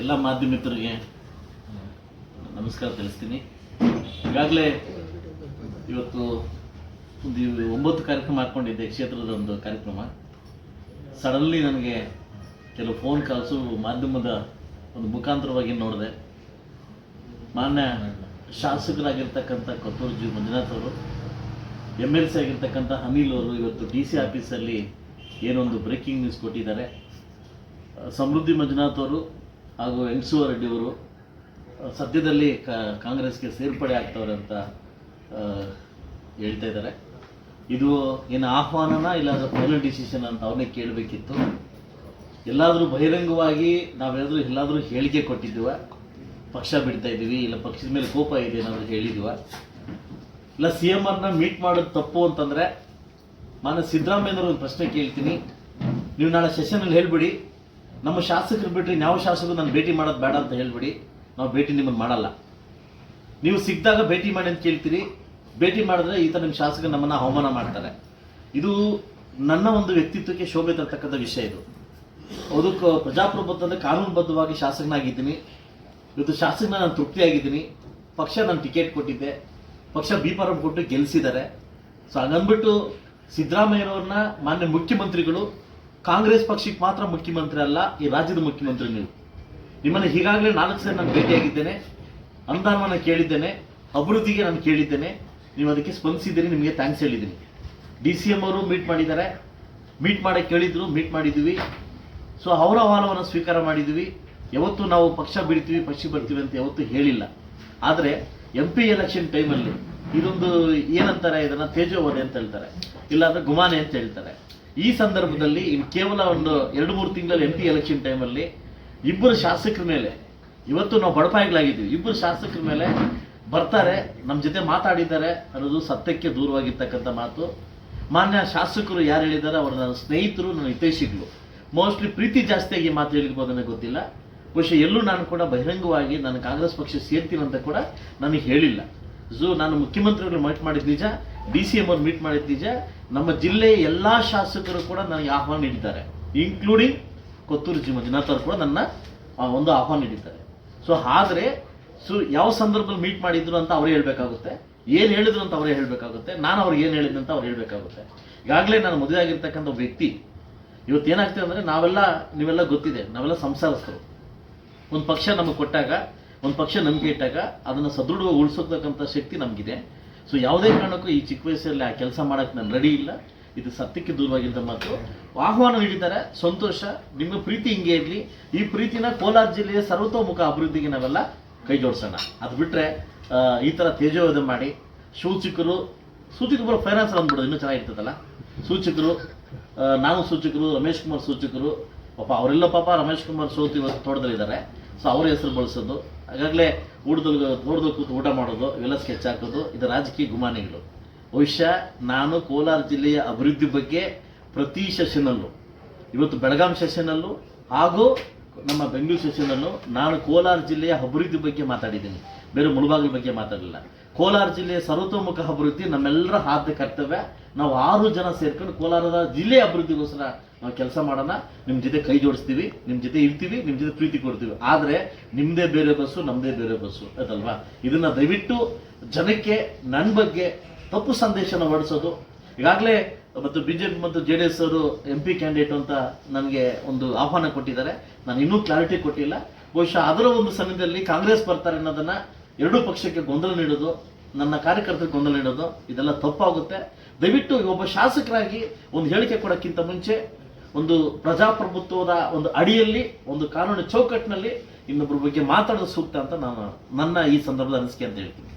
ಎಲ್ಲ ಮಾಧ್ಯಮಿತರಿಗೆ ನಮಸ್ಕಾರ ತಿಳಿಸ್ತೀನಿ. ಈಗಾಗಲೇ ಇವತ್ತು ಒಂದು ಒಂಬತ್ತು ಕಾರ್ಯಕ್ರಮ ಹಾಕ್ಕೊಂಡಿದ್ದೆ ಕ್ಷೇತ್ರದ ಒಂದು ಕಾರ್ಯಕ್ರಮ. ಸಡನ್ಲಿ ನನಗೆ ಕೆಲವು ಫೋನ್ ಕಾಲ್ಸು ಮಾಧ್ಯಮದ ಒಂದು ಮುಖಾಂತರವಾಗಿ ನೋಡಿದೆ. ಮಾನ್ಯ ಶಾಸಕರಾಗಿರ್ತಕ್ಕಂಥ ಕೊತ್ತೂರು ಜಿ ಮಂಜುನಾಥ್ ಅವರು ಎಂ ಎಲ್ ಸಿ ಆಗಿರ್ತಕ್ಕಂಥ ಅನಿಲ್ ಅವರು ಇವತ್ತು ಡಿ ಸಿ ಆಫೀಸಲ್ಲಿ ಏನೊಂದು ಬ್ರೇಕಿಂಗ್ ನ್ಯೂಸ್ ಕೊಟ್ಟಿದ್ದಾರೆ. ಸಮೃದ್ಧಿ ಮಂಜುನಾಥ್ ಅವರು ಹಾಗೂ ವೆಂಕಟೇಶ್ವರ ರೆಡ್ಡಿಯವರು ಸದ್ಯದಲ್ಲಿ ಕಾಂಗ್ರೆಸ್ಗೆ ಸೇರ್ಪಡೆ ಆಗ್ತವ್ರೆ ಅಂತ ಹೇಳ್ತಾ ಇದ್ದಾರೆ. ಇದು ಏನು ಆಹ್ವಾನನ ಇಲ್ಲ ಫೈನಲ್ ಡಿಸಿಷನ್ ಅಂತ ಅವ್ರನ್ನೇ ಕೇಳಬೇಕಿತ್ತು. ಎಲ್ಲಾದರೂ ಬಹಿರಂಗವಾಗಿ ನಾವೇನಾದರೂ ಎಲ್ಲಾದರೂ ಹೇಳಿಕೆ ಕೊಟ್ಟಿದ್ದೀವ, ಪಕ್ಷ ಬಿಡ್ತಾ ಇದ್ದೀವಿ, ಇಲ್ಲ ಪಕ್ಷದ ಮೇಲೆ ಕೋಪ ಇದೆ ಅನ್ನೋದು ಹೇಳಿದ್ದೀವ ಇಲ್ಲ ಸಿ ಎಂ ಆರ್ನ ಮೀಟ್ ಮಾಡೋದು ತಪ್ಪು ಅಂತಂದರೆ ನಾನು ಸಿದ್ದರಾಮಯ್ಯನವ್ರ ಒಂದು ಪ್ರಶ್ನೆ ಕೇಳ್ತೀನಿ. ನೀವು ನಾಳೆ ಸೆಷನಲ್ಲಿ ಹೇಳ್ಬಿಡಿ. ನಮ್ಮ ಶಾಸಕರು ಬಿಟ್ಟರೆ ಯಾವ ಶಾಸಕರು ನಾನು ಭೇಟಿ ಮಾಡೋದು ಬೇಡ ಅಂತ ಹೇಳ್ಬಿಡಿ. ನಾವು ಭೇಟಿ ನಿಮ್ಮನ್ನು ಮಾಡಲ್ಲ. ನೀವು ಸಿಕ್ಕಿದಾಗ ಭೇಟಿ ಮಾಡಿ ಅಂತ ಕೇಳ್ತೀರಿ. ಭೇಟಿ ಮಾಡಿದ್ರೆ ಈತ ನಿಮ್ಮ ಶಾಸಕರು ನಮ್ಮನ್ನು ಅವಮಾನ ಮಾಡ್ತಾರೆ. ಇದು ನನ್ನ ಒಂದು ವ್ಯಕ್ತಿತ್ವಕ್ಕೆ ಶೋಭೆ ತರ್ತಕ್ಕಂಥ ವಿಷಯ ಇದು. ಅದಕ್ಕೆ ಪ್ರಜಾಪ್ರಭುತ್ವದ ಕಾನೂನುಬದ್ಧವಾಗಿ ಶಾಸಕನಾಗಿದ್ದೀನಿ. ಇವತ್ತು ಶಾಸಕನ ನಾನು ತೃಪ್ತಿಯಾಗಿದ್ದೀನಿ. ಪಕ್ಷ ನಾನು ಟಿಕೆಟ್ ಕೊಟ್ಟಿದ್ದೆ. ಪಕ್ಷ ಬಿ ಕೊಟ್ಟು ಗೆಲ್ಲಿಸಿದ್ದಾರೆ ಸೊ ಹಂಗಂದ್ಬಿಟ್ಟು ಸಿದ್ದರಾಮಯ್ಯನವ್ರನ್ನ ಮಾನ್ಯ ಮುಖ್ಯಮಂತ್ರಿಗಳು ಕಾಂಗ್ರೆಸ್ ಪಕ್ಷಕ್ಕೆ ಮಾತ್ರ ಮುಖ್ಯಮಂತ್ರಿ ಅಲ್ಲ, ಈ ರಾಜ್ಯದ ಮುಖ್ಯಮಂತ್ರಿ ನೀವು. ನಿಮ್ಮನ್ನು ಈಗಾಗಲೇ ನಾಲ್ಕು ಸರಿ ನಾನು ಭೇಟಿಯಾಗಿದ್ದೇನೆ. ಅನುದಾನವನ್ನು ಕೇಳಿದ್ದೇನೆ. ಅಭಿವೃದ್ಧಿಗೆ ನಾನು ಕೇಳಿದ್ದೇನೆ. ನೀವು ಅದಕ್ಕೆ ಸ್ಪಂದಿಸಿದ್ದೀರಿ, ನಿಮಗೆ ಥ್ಯಾಂಕ್ಸ್ ಹೇಳಿದ್ದೀನಿ. ಡಿ ಸಿ ಎಂ ಅವರು ಮೀಟ್ ಮಾಡಿದ್ದಾರೆ. ಮೀಟ್ ಮಾಡಕ್ಕೆ ಕೇಳಿದ್ರು ಮೀಟ್ ಮಾಡಿದ್ದೀವಿ. ಸೊ ಅವರ ಆಹ್ವಾನವನ್ನು ಸ್ವೀಕಾರ ಮಾಡಿದ್ವಿ ಯಾವತ್ತೂ ನಾವು ಪಕ್ಷ ಬಿಡ್ತೀವಿ ಪಕ್ಷ ಬರ್ತೀವಿ ಅಂತ ಯಾವತ್ತೂ ಹೇಳಿಲ್ಲ. ಆದರೆ ಎಂ ಪಿ ಎಲೆಕ್ಷನ್ ಟೈಮಲ್ಲಿ ಇದೊಂದು ಏನಂತಾರೆ, ಇದನ್ನು ತೇಜೋವಧೆ ಅಂತ ಹೇಳ್ತಾರೆ. ಇಲ್ಲಾಂದ್ರೆ ಗುಮಾನೆ ಅಂತ ಹೇಳ್ತಾರೆ. ಈ ಸಂದರ್ಭದಲ್ಲಿ ಕೇವಲ ಒಂದು ಎರಡು ಮೂರು ತಿಂಗಳಲ್ಲಿ ಎಂ ಪಿ ಎಲೆಕ್ಷನ್ ಟೈಮಲ್ಲಿ ಇಬ್ಬರು ಶಾಸಕರ ಮೇಲೆ, ಇವತ್ತು ನಾವು ಬಡಪಾಯಿಗಳಾಗಿದ್ದೀವಿ, ಇಬ್ಬರು ಶಾಸಕರ ಮೇಲೆ ಬರ್ತಾರೆ ನಮ್ಮ ಜೊತೆ ಮಾತಾಡಿದ್ದಾರೆ ಅನ್ನೋದು ಸತ್ಯಕ್ಕೆ ದೂರವಾಗಿರ್ತಕ್ಕಂಥ ಮಾತು. ಮಾನ್ಯ ಶಾಸಕರು ಯಾರು ಹೇಳಿದ್ದಾರೆ ಅವರು ನನ್ನ ಸ್ನೇಹಿತರು, ನನ್ನ ಹಿತೈಷಿಗಳು. ಮೋಸ್ಟ್ಲಿ ಪ್ರೀತಿ ಜಾಸ್ತಿಯಾಗಿ ಮಾತು ಹೇಳಿರ್ಬೋದು ನನಗೆ ಗೊತ್ತಿಲ್ಲ. ಬಹುಶಃ ಎಲ್ಲೂ ನಾನು ಕೂಡ ಬಹಿರಂಗವಾಗಿ ನಾನು ಕಾಂಗ್ರೆಸ್ ಪಕ್ಷ ಸೇರ್ತೀನಿ ಅಂತ ಕೂಡ ನನಗೆ ಹೇಳಿಲ್ಲ. ಝೂ ನಾನು ಮುಖ್ಯಮಂತ್ರಿಗಳು ಮೀಟ್ ಮಾಡಿದ ನಿಜ ಡಿ ಸಿ ಎಂ ಅವ್ರು ಮೀಟ್ ಮಾಡಿದ ನಿಜ. ನಮ್ಮ ಜಿಲ್ಲೆಯ ಎಲ್ಲ ಶಾಸಕರು ಕೂಡ ನನಗೆ ಆಹ್ವಾನ ನೀಡಿದ್ದಾರೆ. ಇನ್ಕ್ಲೂಡಿಂಗ್ ಕೊತ್ತೂರು ಮಂಜುನಾಥ್ ಅವರು ಕೂಡ ನನ್ನ ಒಂದು ಆಹ್ವಾನ ನೀಡಿದ್ದಾರೆ. ಸೊ ಆದರೆ, ಸೊ, ಯಾವ ಸಂದರ್ಭದಲ್ಲಿ ಮೀಟ್ ಮಾಡಿದ್ರು ಅಂತ ಅವರೇ ಹೇಳಬೇಕಾಗುತ್ತೆ. ಏನು ಹೇಳಿದ್ರು ಅಂತ ಅವರೇ ಹೇಳಬೇಕಾಗುತ್ತೆ. ನಾನು ಅವ್ರಿಗೆ ಏನು ಹೇಳಿದ್ರು ಅಂತ ಅವ್ರು ಹೇಳಬೇಕಾಗುತ್ತೆ. ಈಗಾಗಲೇ ನಾನು ಮದುವೆ ಆಗಿರ್ತಕ್ಕಂಥ ವ್ಯಕ್ತಿ, ಇವತ್ತು ಏನಾಗ್ತೀವಿ ಅಂದರೆ ನಾವೆಲ್ಲ, ನೀವೆಲ್ಲ ಗೊತ್ತಿದೆ, ನಾವೆಲ್ಲ ಸಂಸಾರಸ್ಥರು. ಒಂದು ಪಕ್ಷ ನಮಗೆ ಕೊಟ್ಟಾಗ, ಒಂದು ಪಕ್ಷ ನಂಬಿಕೆ ಇಟ್ಟಾಗ ಅದನ್ನು ಸದೃಢವಾಗಿ ಉಳಿಸೋತಕ್ಕಂಥ ಶಕ್ತಿ ನಮಗಿದೆ. ಸೊ ಯಾವುದೇ ಕಾರಣಕ್ಕೂ ಈ ಚಿಕ್ಕ ವಯಸ್ಸಲ್ಲಿ ಆ ಕೆಲಸ ಮಾಡೋಕ್ಕೆ ನಾನು ರೆಡಿ ಇಲ್ಲ. ಇದು ಸತ್ಯಕ್ಕೆ ದೂರವಾಗಿದ್ದ ಮಾತು. ಆಹ್ವಾನ ನೀಡಿದ್ದಾರೆ. ಸಂತೋಷ. ನಿಮ್ಮ ಪ್ರೀತಿ ಹಿಂಗೆ ಇರಲಿ. ಈ ಪ್ರೀತಿನ ಕೋಲಾರ ಜಿಲ್ಲೆಯ ಸರ್ವತೋಮುಖ ಅಭಿವೃದ್ಧಿಗೆ ನಾವೆಲ್ಲ ಕೈ ಜೋಡಿಸೋಣ. ಅದು ಬಿಟ್ಟರೆ ಈ ಥರ ತೇಜೋವಧ ಮಾಡಿ, ಸೂಚಕರು ಸೂಚಕರು ಫೈನಾನ್ಸ್ ಅಂದ್ಬಿಡೋದು ಇನ್ನೂ ಚೆನ್ನಾಗಿರ್ತದಲ್ಲ? ಸೂಚಕರು ನಾವು ಸೂಚಕರು, ರಮೇಶ್ ಕುಮಾರ್ ಸೂಚಕರು, ಪಾಪ ಅವರೆಲ್ಲ ಪಾಪ ರಮೇಶ್ ಕುಮಾರ್ ಸೋತಿ ಇವತ್ತು ತೋಟದಲ್ಲಿದ್ದಾರೆ. ಸೊ ಅವ್ರ ಹೆಸರು ಬಳಸೋದು. ಹಾಗಾಗಲೇ ಊಟದಲ್ಲಿ ತೋಟದಲ್ಲಿ ಕೂತು ಊಟ ಮಾಡೋದು, ಇವೆಲ್ಲ ಸ್ಕೆಚ್ ಹಾಕೋದು, ಇದು ರಾಜಕೀಯ ಗುಮಾನಿಗಳು. ಬಹುಶಃ ನಾನು ಕೋಲಾರ ಜಿಲ್ಲೆಯ ಅಭಿವೃದ್ಧಿ ಬಗ್ಗೆ ಪ್ರತಿ ಸೆಷನಲ್ಲೂ, ಇವತ್ತು ಬೆಳಗಾಂ ಸೆಷನಲ್ಲೂ ಹಾಗೂ ನಮ್ಮ ಬೆಂಗಳೂರು ಸೆಷನಲ್ಲೂ ನಾನು ಕೋಲಾರ ಜಿಲ್ಲೆಯ ಅಭಿವೃದ್ಧಿ ಬಗ್ಗೆ ಮಾತಾಡಿದ್ದೀನಿ. ಬೇರೆ ಮುಳುಬಾಗಿಲ ಬಗ್ಗೆ ಮಾತಾಡಲಿಲ್ಲ. ಕೋಲಾರ ಜಿಲ್ಲೆಯ ಸರ್ವತೋಮುಖ ಅಭಿವೃದ್ಧಿ ನಮ್ಮೆಲ್ಲರ ಆದ್ಯ ಕರ್ತವ್ಯ. ನಾವು ಆರು ಜನ ಸೇರ್ಕೊಂಡು ಕೋಲಾರದ ಜಿಲ್ಲೆಯ ಅಭಿವೃದ್ಧಿಗೋಸ್ಕರ ನಾವು ಕೆಲಸ ಮಾಡೋಣ ನಿಮ್ಮ ಜೊತೆ ಕೈ ಜೋಡಿಸ್ತೀವಿ ನಿಮ್ಮ ಜೊತೆ ಇರ್ತೀವಿ ನಿಮ್ಮ ಜೊತೆ ಪ್ರೀತಿ ಕೊಡ್ತೀವಿ. ಆದರೆ ನಿಮ್ಮದೇ ಬೇರೆ ಬಸ್ಸು ನಮ್ಮದೇ ಬೇರೆ ಬಸ್ಸು ಅದಲ್ವಾ ಇದನ್ನು ದಯವಿಟ್ಟು ಜನಕ್ಕೆ ನನ್ನ ಬಗ್ಗೆ ತಪ್ಪು ಸಂದೇಶನ ಹೊರಡಿಸೋದು. ಈಗಾಗಲೇ ಮತ್ತು ಬಿಜೆಪಿ ಮತ್ತು ಜೆ ಡಿ ಎಸ್ ಅವರು ಎಂ ಪಿ ಕ್ಯಾಂಡಿಡೇಟ್ ಅಂತ ನನಗೆ ಒಂದು ಆಹ್ವಾನ ಕೊಟ್ಟಿದ್ದಾರೆ. ನಾನು ಇನ್ನೂ ಕ್ಲಾರಿಟಿ ಕೊಟ್ಟಿಲ್ಲ. ಬಹುಶಃ ಅದರ ಒಂದು ಸಮಯದಲ್ಲಿ ಕಾಂಗ್ರೆಸ್ ಬರ್ತಾರೆ ಅನ್ನೋದನ್ನ ಎರಡೂ ಪಕ್ಷಕ್ಕೆ ಗೊಂದಲ ನೀಡೋದು, ನನ್ನ ಕಾರ್ಯಕರ್ತರಿಗೆ ಗೊಂದಲ ನೀಡೋದು, ಇದೆಲ್ಲ ತಪ್ಪಾಗುತ್ತೆ. ದಯವಿಟ್ಟು ಒಬ್ಬ ಶಾಸಕರಾಗಿ ಒಂದು ಹೇಳಿಕೆ ಕೊಡೋಕ್ಕಿಂತ ಮುಂಚೆ ಒಂದು ಪ್ರಜಾಪ್ರಭುತ್ವದ ಒಂದು ಅಡಿಯಲ್ಲಿ, ಒಂದು ಕಾನೂನು ಚೌಕಟ್ಟಿನಲ್ಲಿ ಇನ್ನೊಬ್ಬರ ಬಗ್ಗೆ ಮಾತಾಡೋದು ಸೂಕ್ತ ಅಂತ ನಾನು ನನ್ನ ಈ ಸಂದರ್ಭದ ಅನಿಸಿಕೆ ಅಂತ ಹೇಳ್ತೀನಿ.